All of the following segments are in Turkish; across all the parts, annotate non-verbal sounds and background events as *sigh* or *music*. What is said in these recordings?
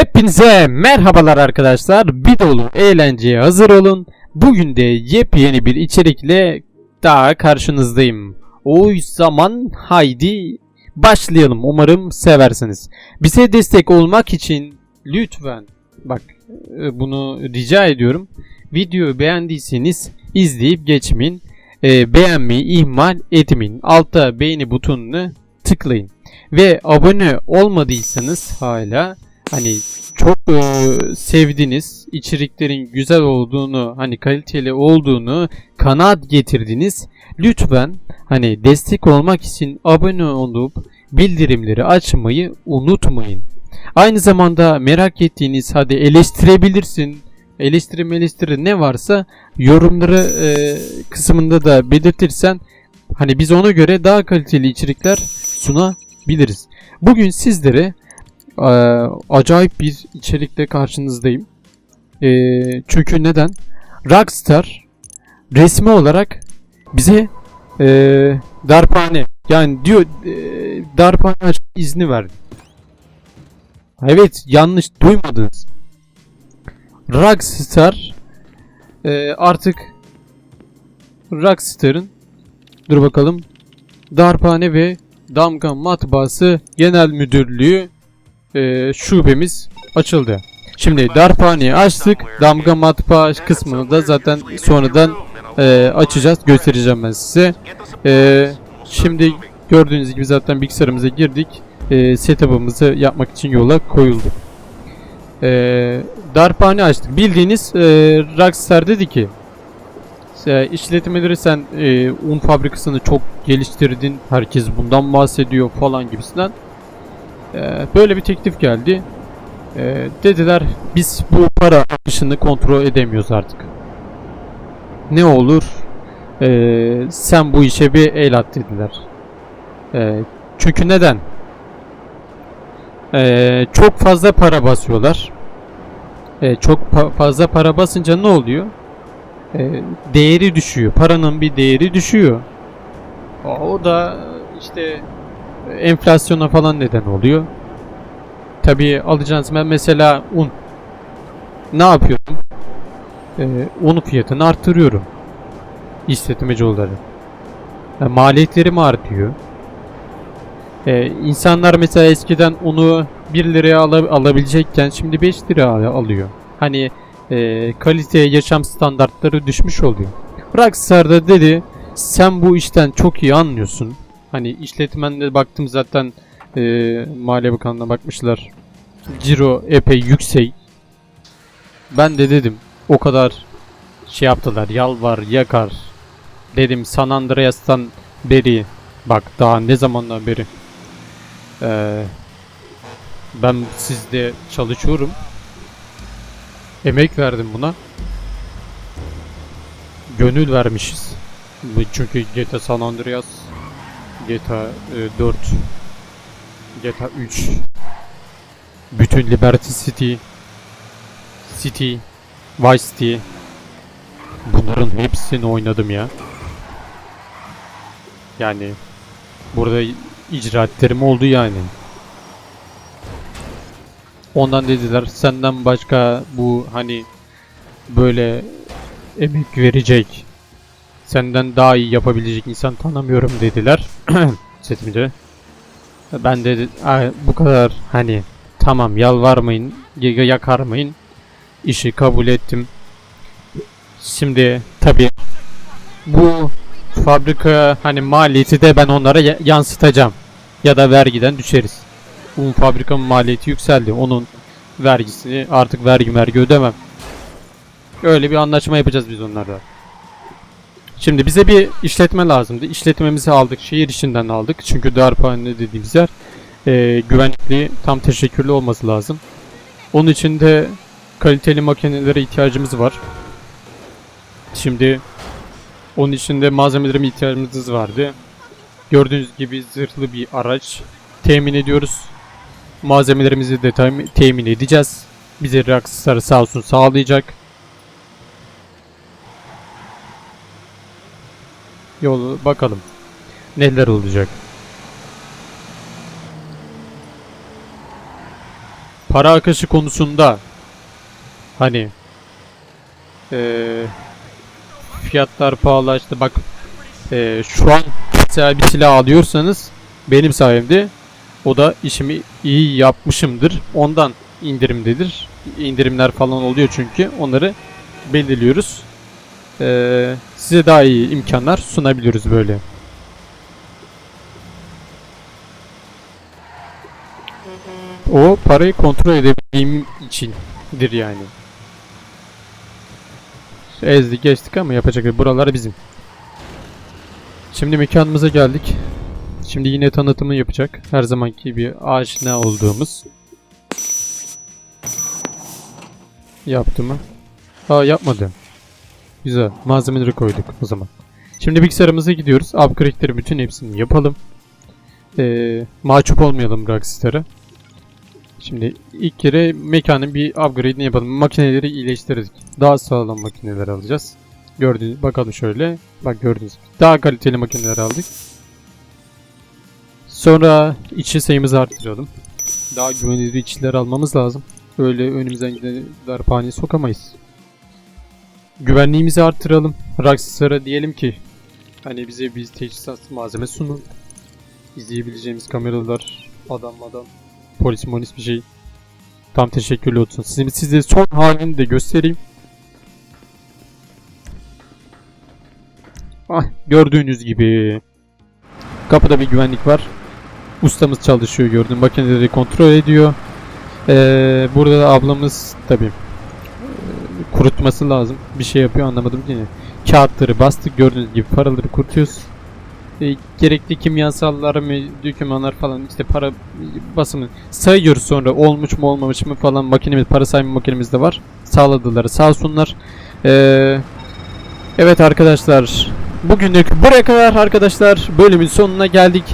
Hepinize merhabalar arkadaşlar. Bir dolu eğlenceye hazır olun. Bugün de yepyeni bir içerikle daha karşınızdayım. O zaman haydi başlayalım. Umarım seversiniz. Bize destek olmak için lütfen bak e, bunu rica ediyorum. Videoyu beğendiyseniz izleyip geçmeyin. E, beğenmeyi ihmal etmeyin. Altta beğeni butonunu tıklayın. Ve abone olmadıysanız hala hani çok e, sevdiniz, içeriklerin güzel olduğunu, hani kaliteli olduğunu kanaat getirdiniz. Lütfen hani destek olmak için abone olup bildirimleri açmayı unutmayın. Aynı zamanda merak ettiğiniz hadi eleştirebilirsin. Eleştiri eleştiri ne varsa yorumları e, kısmında da belirtirsen hani biz ona göre daha kaliteli içerikler sunabiliriz. Bugün sizlere e, acayip bir içerikle karşınızdayım. E, çünkü neden? Rockstar resmi olarak bize e, darphane yani diyor e, darphane izni verdi. Evet yanlış duymadınız. Rockstar e, artık Rockstar'ın dur bakalım darphane ve damga matbaası genel müdürlüğü e, şubemiz açıldı. Şimdi darphaneyi açtık. Damga matbaa kısmını da zaten sonradan e, açacağız. Göstereceğim ben size. E, şimdi gördüğünüz gibi zaten bilgisayarımıza girdik. E, setup'ımızı yapmak için yola koyulduk. E, darphane açtık. Bildiğiniz e, Rockstar dedi ki e, işletmeleri sen e, un fabrikasını çok geliştirdin. Herkes bundan bahsediyor falan gibisinden. E, böyle bir teklif geldi. E, dediler biz bu para akışını kontrol edemiyoruz artık. Ne olur e, sen bu işe bir el at dediler. E, çünkü neden? E, çok fazla para basıyorlar. E, çok pa- fazla para basınca ne oluyor? E, değeri düşüyor. Paranın bir değeri düşüyor. O da işte enflasyona falan neden oluyor. Tabii alacağınız ben mesela un. Ne yapıyorum? Ee, un fiyatını artırıyorum. İşletmeci olarak. Yani maliyetlerim artıyor. Ee, insanlar mesela eskiden unu 1 liraya ala- alabilecekken şimdi 5 lira al- alıyor. Hani e, kalite yaşam standartları düşmüş oluyor. Rockstar da dedi sen bu işten çok iyi anlıyorsun. Hani işletmenle baktım zaten e, Maliye Bakanlığı'na bakmışlar. Ciro epey yüksek. Ben de dedim o kadar şey yaptılar yalvar yakar. Dedim San Andreas'tan beri bak daha ne zamandan beri e, ben sizde çalışıyorum. Emek verdim buna. Gönül vermişiz. Çünkü GTA San Andreas GTA e, 4 GTA 3 bütün Liberty City City Vice City bunların hepsini oynadım ya. Yani burada icraatlerim oldu yani. Ondan dediler senden başka bu hani böyle emek verecek senden daha iyi yapabilecek insan tanımıyorum dediler. *clears throat* Setimce. Ben de "Ay, bu kadar hani tamam yalvarmayın, yakarmayın. İşi kabul ettim. Şimdi tabi bu fabrika hani maliyeti de ben onlara ya- yansıtacağım. Ya da vergiden düşeriz. Un fabrikanın maliyeti yükseldi. Onun vergisini artık vergi vergi ödemem. Öyle bir anlaşma yapacağız biz onlarla. Şimdi bize bir işletme lazımdı. İşletmemizi aldık. Şehir içinden aldık. Çünkü darphane dediğimiz yer e, güvenlikli, tam teşekkürlü olması lazım. Onun için de kaliteli makinelere ihtiyacımız var. Şimdi onun için de malzemelere ihtiyacımız vardı. Gördüğünüz gibi zırhlı bir araç temin ediyoruz. Malzemelerimizi de tem- temin edeceğiz. Bize Rockstar sağ olsun sağlayacak. Yolu bakalım. Neler olacak. para akışı konusunda hani eee, fiyatlar pahalaştı. Bak eee, şu an mesela bir silah alıyorsanız benim sayemde o da işimi iyi yapmışımdır. Ondan indirimdedir. İndirimler falan oluyor çünkü onları belirliyoruz. Eee, size daha iyi imkanlar sunabiliyoruz böyle. O parayı kontrol edebildiğim içindir yani. Ezdik geçtik ama yapacak buralar bizim. Şimdi mekanımıza geldik. Şimdi yine tanıtımı yapacak. Her zamanki bir aşina olduğumuz. Yaptı mı? Aa yapmadı. Güzel. Malzemeleri koyduk o zaman. Şimdi bilgisayarımıza gidiyoruz. Upgrade'leri bütün hepsini yapalım. Ee, mahcup olmayalım Rockstar'a. Şimdi ilk kere mekanın bir upgrade'ini yapalım. Makineleri iyileştirdik. Daha sağlam makineler alacağız. Gördüğünüz bakalım şöyle. Bak gördüğünüz gibi. Daha kaliteli makineler aldık. Sonra içi sayımızı arttıralım. Daha güvenilir içler almamız lazım. Öyle önümüzden giden darphane sokamayız. Güvenliğimizi arttıralım. Rockstar'a diyelim ki hani bize bir teçhizat malzeme sunun. İzleyebileceğimiz kameralar, adam adam, polis molis bir şey. Tam teşekkürlü olsun. Size, size son halini de göstereyim. Ah, gördüğünüz gibi kapıda bir güvenlik var. Ustamız çalışıyor gördüğün makineleri kontrol ediyor. Ee, burada da ablamız tabi kurutması lazım. Bir şey yapıyor anlamadım yine. Kağıtları bastık gördüğünüz gibi paraları kurutuyoruz. Ee, gerekli kimyasallar mı, dokümanlar falan işte para basımı sayıyoruz sonra olmuş mu olmamış mı falan makinemiz para sayma makinemiz de var. Sağladılar sağ olsunlar. Ee, evet arkadaşlar bugünlük buraya kadar arkadaşlar bölümün sonuna geldik.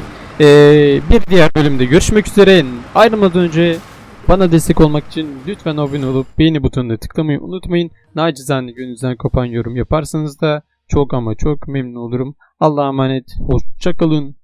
Ee, bir diğer bölümde görüşmek üzere. Ayrılmadan önce bana destek olmak için lütfen abone olup beğeni butonuna tıklamayı unutmayın. Nacizane gönlünüzden kopan yorum yaparsanız da çok ama çok memnun olurum. Allah'a emanet. Hoşçakalın.